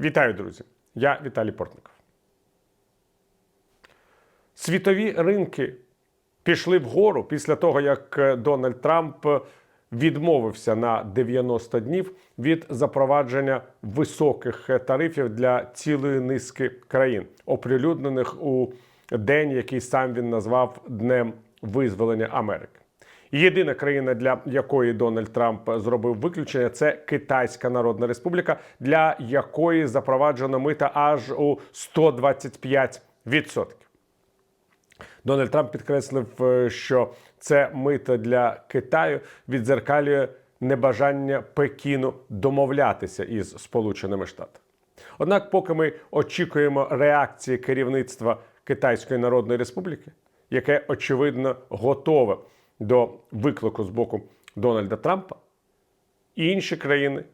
Вітаю, друзі! Я Віталій Портников. Світові ринки пішли вгору після того, як е, Дональд Трамп відмовився на 90 днів від запровадження високих е, тарифів для цілої низки країн, оприлюднених у день, який сам він назвав Днем визволення Америки. Єдина країна, для якої Дональд Трамп зробив виключення, це Китайська Народна Республіка, для якої запроваджено мита аж у 125%. Дональд Трамп підкреслив, е, що це мито для Китаю відзеркалює небажання Пекіну домовлятися із Сполученими Штатами. Однак, поки ми очікуємо реакції керівництва Китайської Народної Республіки, яке очевидно готове до виклику з боку Дональда Трампа, інші країни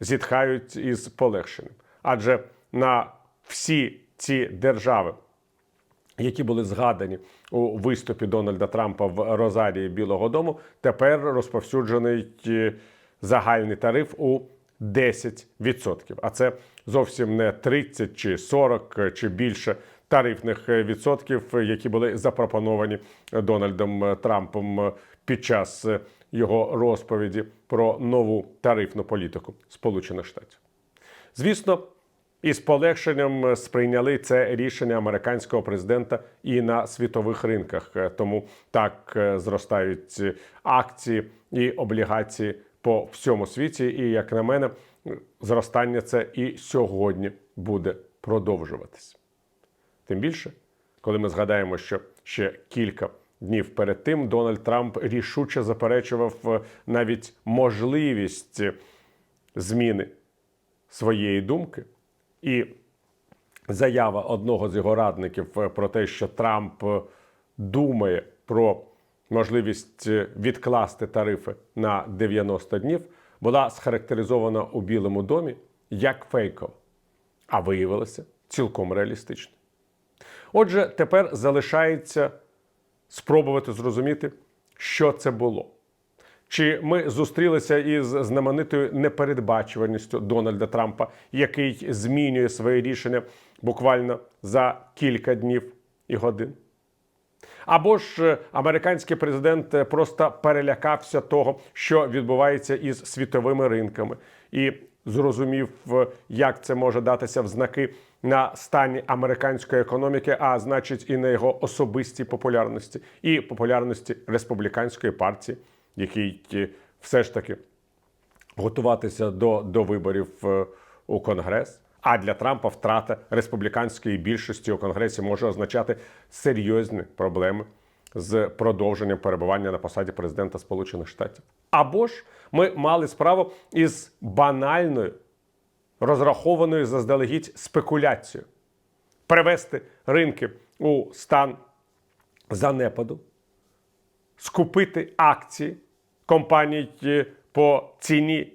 зітхають із полегшенням. Адже на всі ці держави, які були згадані у виступі Дональда Трампа в Розарії Білого Дому, тепер розповсюджений е, загальний тариф у 10%. А це зовсім не 30 чи 40 чи більше тарифних е, відсотків, які були запропоновані Дональдом Трампом під час е, його розповіді про нову тарифну політику Сполучених Штатів. Звісно, із полегшенням сприйняли це рішення американського президента і на світових ринках. Е, Тому так е, зростають акції і облігації по всьому світі. І як на мене, зростання це і сьогодні буде продовжуватись. Тим більше, коли ми згадаємо, що ще кілька днів перед тим Дональд Трамп рішуче заперечував е, навіть можливість зміни своєї думки, і заява одного з його радників е, про те, що Трамп е, думає про можливість відкласти тарифи на 90 днів, була схарактеризована у Білому домі як фейкова, а виявилася цілком реалістично. Отже, тепер залишається спробувати зрозуміти, що це було. Чи ми зустрілися із знаменитою непередбачуваністю Дональда Трампа, який змінює своє рішення буквально за кілька днів і годин? Або ж е, американський президент е, просто перелякався того, що відбувається із світовими ринками, і зрозумів, е, як це може датися в знаки на стані американської економіки, а значить, і на його особистій популярності, і популярності республіканської партії, який е, все ж таки готуватися до, до виборів е, у Конгрес. А для Трампа втрата республіканської більшості у Конгресі може означати серйозні проблеми з продовженням перебування на посаді президента Сполучених Штатів. Або ж ми мали справу із банальною, розрахованою заздалегідь спекуляцією, привести ринки у стан занепаду, скупити акції компаній е, по ціні,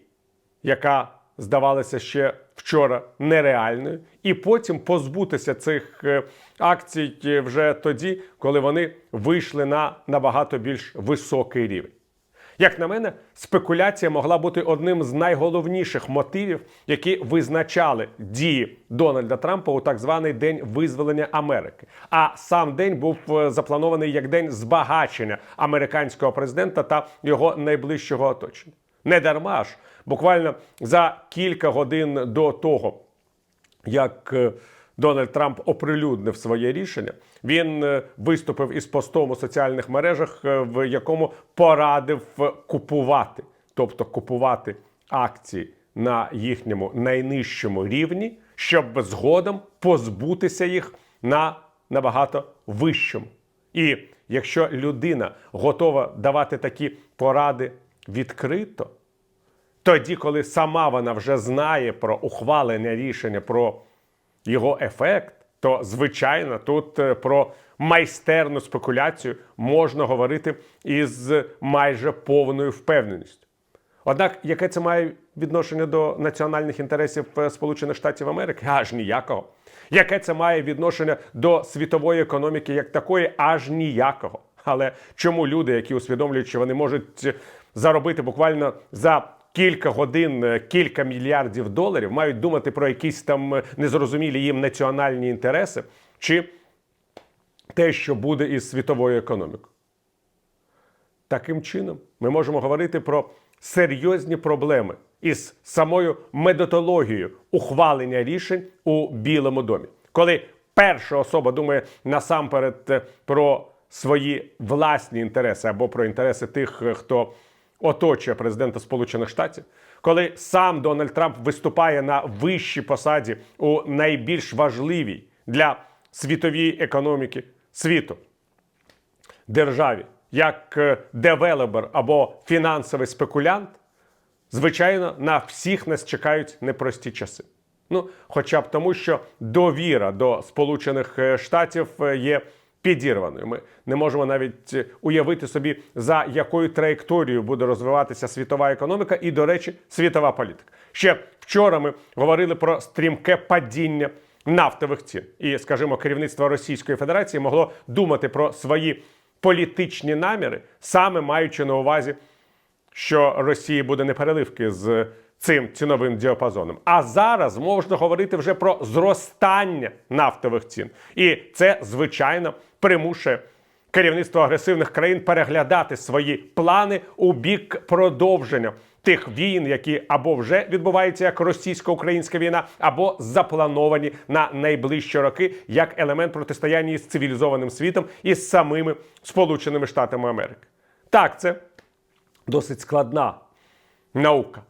яка здавалася ще вчора нереальною, і потім позбутися цих е, акцій е, вже тоді, коли вони вийшли на набагато більш високий рівень. Як на мене, спекуляція могла бути одним з найголовніших мотивів, які визначали дії Дональда Трампа у так званий день визволення Америки. А сам день був е, запланований як день збагачення американського президента та його найближчого оточення. Не дарма ж, буквально за кілька годин до того, як е, Дональд Трамп оприлюднив своє рішення. Він е, виступив із постом у соціальних мережах, е, в якому порадив е, купувати, тобто купувати акції на їхньому найнижчому рівні, щоб згодом позбутися їх на набагато вищому. І якщо людина готова давати такі поради відкрито, тоді, коли сама вона вже знає про ухвалення рішення, про його ефект, то звичайно тут е, про майстерну спекуляцію можна говорити із майже повною впевненістю. Однак, яке це має відношення до національних інтересів е, Сполучених Штатів Америки? Аж ніякого. Яке це має відношення до світової економіки як такої? Аж ніякого. Але чому люди, які усвідомлюють, що вони можуть заробити буквально за кілька годин, е, кілька мільярдів доларів мають думати про якісь там е, незрозумілі їм національні інтереси, чи те, що буде із світовою економікою. Таким чином, ми можемо говорити про серйозні проблеми із самою методологією ухвалення рішень у Білому домі, коли перша особа думає насамперед е, про свої власні інтереси або про інтереси тих, хто оточує президента Сполучених Штатів, коли сам Дональд Трамп виступає на вищій посаді у найбільш важливій для світової економіки світу державі як е, девелопер або фінансовий спекулянт, звичайно, на всіх нас чекають непрості часи. Ну, хоча б тому, що довіра до Сполучених е, Штатів е, є підірваною. Ми не можемо навіть е, уявити собі, за якою траєкторією буде розвиватися світова економіка і, до речі, світова політика. Ще вчора ми говорили про стрімке падіння нафтових цін. І, скажімо, керівництво Російської Федерації могло думати про свої політичні наміри, саме маючи на увазі що Росії буде непереливки з цим ціновим діапазоном. А зараз можна говорити вже про зростання нафтових цін. І це, звичайно, примушує керівництво агресивних країн переглядати свої плани у бік продовження тих війн, які або вже відбуваються як російсько-українська війна, або заплановані на найближчі роки як елемент протистояння із цивілізованим світом і з самими Сполученими Штатами Америки. Так, це досить складна наука,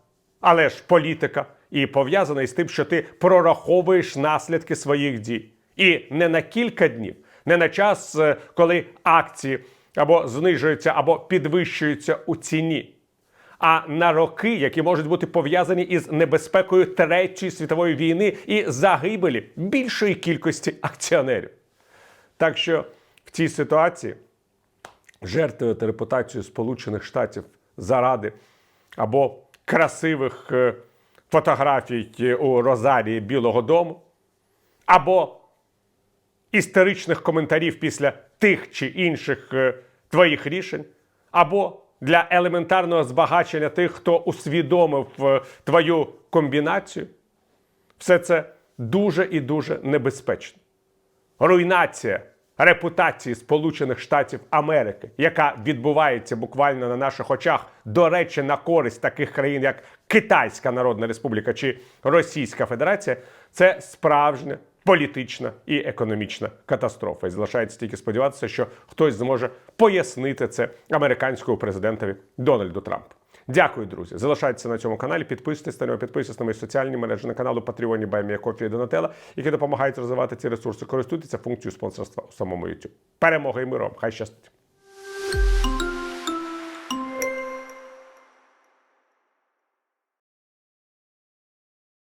але ж політика і пов'язана із тим, що ти прораховуєш наслідки своїх дій. І не на кілька днів, не на час, е, коли акції або знижуються, або підвищуються у ціні, а на роки, які можуть бути пов'язані із небезпекою Третьої світової війни і загибелі більшої кількості акціонерів. Так що в цій ситуації жертвувати репутацію Сполучених Штатів заради або красивих е, фотографій е, у Розарії Білого Дому, або історичних коментарів після тих чи інших е, твоїх рішень, або для елементарного збагачення тих, хто усвідомив е, твою комбінацію, все це дуже і дуже небезпечно. Руйнація репутації Сполучених Штатів Америки, яка відбувається буквально на наших очах, до речі, на користь таких країн, як Китайська Народна Республіка чи Російська Федерація, це справжня політична і економічна катастрофа. І залишається тільки сподіватися, що хтось зможе пояснити це американському президентові Дональду Трампу. Дякую, друзі. Залишайтеся на цьому каналі. Підписуйтесь на нього, підписуйтесь на мої соціальні мережі на каналу Патріоні Баймія і Донателла, які допомагають розвивати ці ресурси. Користуйтеся функцією спонсорства у самому YouTube. Перемоги і миром! Хай щастить!